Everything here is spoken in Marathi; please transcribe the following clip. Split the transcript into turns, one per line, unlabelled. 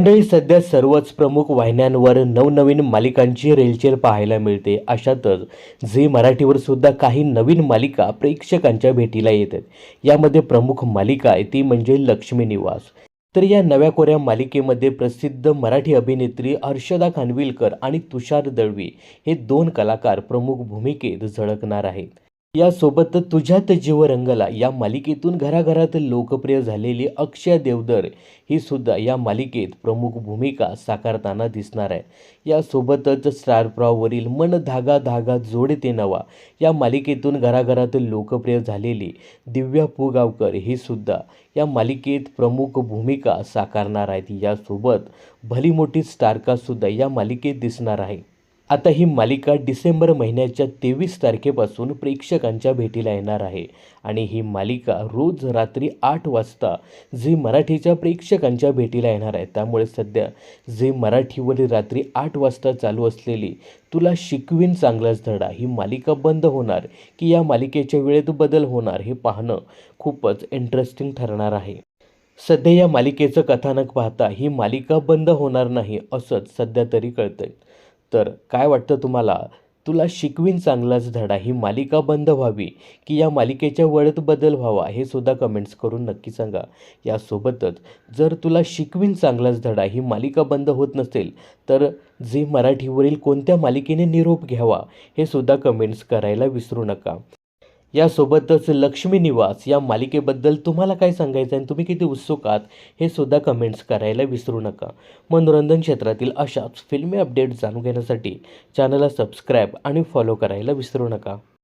मंडळी सध्या सर्वच प्रमुख वाहिन्यांवर नवनवीन मालिकांची रेलचेल पाहायला मिळते. अशातच झी मराठीवर सुद्धा काही नवीन मालिका प्रेक्षकांच्या भेटीला येतात. यामध्ये प्रमुख मालिका आहे ती म्हणजे लक्ष्मी निवास. तर या नव्या कोऱ्या मालिकेमध्ये प्रसिद्ध मराठी अभिनेत्री हर्षदा खानविलकर आणि तुषार दळवी हे दोन कलाकार प्रमुख भूमिकेत झळकणार आहेत. यासोबत तुझ्यात जीव रंगला. या मालिकेतून घराघरात लोकप्रिय झालेली अक्षय देवदर ही सुद्धा या मालिकेत प्रमुख भूमिका साकारताना दिसणार आहे. यासोबतच स्टार प्रॉवरील मन धागा धागा जोडते नवा. या मालिकेतून घराघरात लोकप्रिय झालेली दिव्या पुगावकर ही सुद्धा या मालिकेत प्रमुख भूमिका साकारणार आहेत. यासोबत भली मोठी स्टारकास्टसुद्धा या मालिकेत दिसणार आहे. आता ही मालिका डिसेंबर महिन्याच्या तेवीस तारखेपासून प्रेक्षकांच्या भेटीला येणार आहे. आणि ही मालिका रोज रात्री आठ वाजता झी मराठीच्या प्रेक्षकांच्या भेटीला येणार आहे. त्यामुळे सध्या झी मराठीवरील रात्री आठ वाजता चालू असलेली तुला शिकवीन चांगलाच धडा ही मालिका बंद होणार की या मालिकेच्या वेळेत बदल होणार हे पाहणं खूपच इंटरेस्टिंग ठरणार आहे. सध्या या मालिकेचं कथानक पाहता ही मालिका बंद होणार नाही असंच सध्या तरी कळतं तर काय वाटतं तुम्हाला? तुला शिकवीन चांगलाच धडा. ही मालिका बंद व्हावी की या मालिकेच्या वळत बदल व्हावा हे सुद्धा कमेंट्स करून नक्की सांगा. यासोबतच जर तुला शिकवीन चांगलाच धडा ही मालिका बंद होत नसेल तर झी मराठीवरील कोणत्या मालिकेने निरोप घ्यावा हे सुद्धा कमेंट्स करायला विसरू नका. यासोबतच लक्ष्मी निवास या मालिकेबद्दल तुम्हाला काय सांगायचं आहे आणि तुम्ही किती उत्सुक आहात हे सुद्धा कमेंट्स करायला विसरू नका. मनोरंजन क्षेत्रातील अशाच फिल्मी अपडेट जाणून घेण्यासाठी चॅनलला सबस्क्राईब आणि फॉलो करायला विसरू नका.